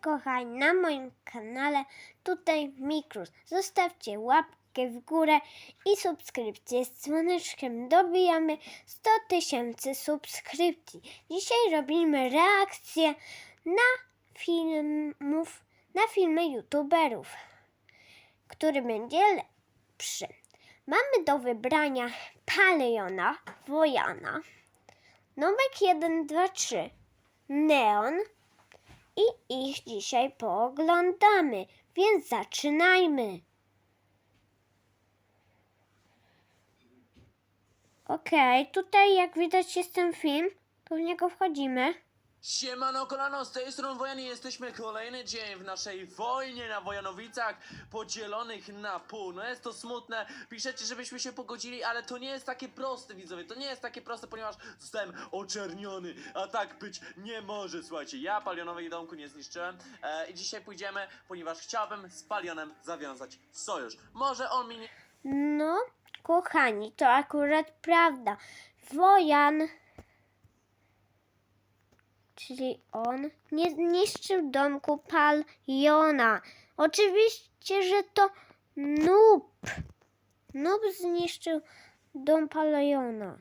kochani, na moim kanale tutaj Mikrus. Zostawcie łapkę w górę i subskrypcję z dzwoneczkiem. Dobijamy 100 tysięcy subskrypcji. Dzisiaj robimy reakcję na filmów, na filmy youtuberów, który będzie lepszy. Mamy do wybrania Paleona, Wojana, numer 1, 2, 3, Neon, i ich dzisiaj pooglądamy, więc zaczynajmy. Okej, tutaj jak widać jest ten film, to w niego wchodzimy. Siemano kolano, z tej strony Wojan i jesteśmy kolejny dzień w naszej wojnie na Wojanowicach podzielonych na pół. No jest to smutne, piszecie żebyśmy się pogodzili, ale to nie jest takie proste widzowie, to nie jest takie proste, ponieważ zostałem oczerniony, a tak być nie może, słuchajcie, ja palionowej domku nie zniszczyłem e, i dzisiaj pójdziemy, ponieważ chciałbym z palionem zawiązać sojusz. Może on mi nie... No, kochani, to akurat prawda. Wojan, czyli on, nie zniszczył domku Paliona. Oczywiście, że to Noob. Noob zniszczył dom Paliona.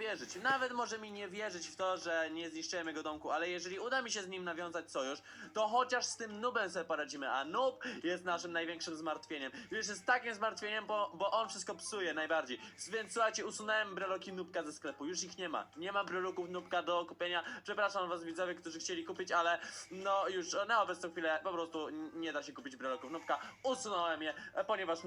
Wierzyć. Nawet może mi nie wierzyć w to, że nie zniszczyłem jego domku, ale jeżeli uda mi się z nim nawiązać sojusz, to chociaż z tym nubem sobie poradzimy, a nub jest naszym największym zmartwieniem. Już jest takim zmartwieniem, bo, bo on wszystko psuje najbardziej. Więc słuchajcie, usunąłem breloki nubka ze sklepu, już ich nie ma. Nie ma breloków nubka do kupienia. Przepraszam was widzowie, którzy chcieli kupić, ale no już na obecną chwilę po prostu nie da się kupić breloków nubka. Usunąłem je, ponieważ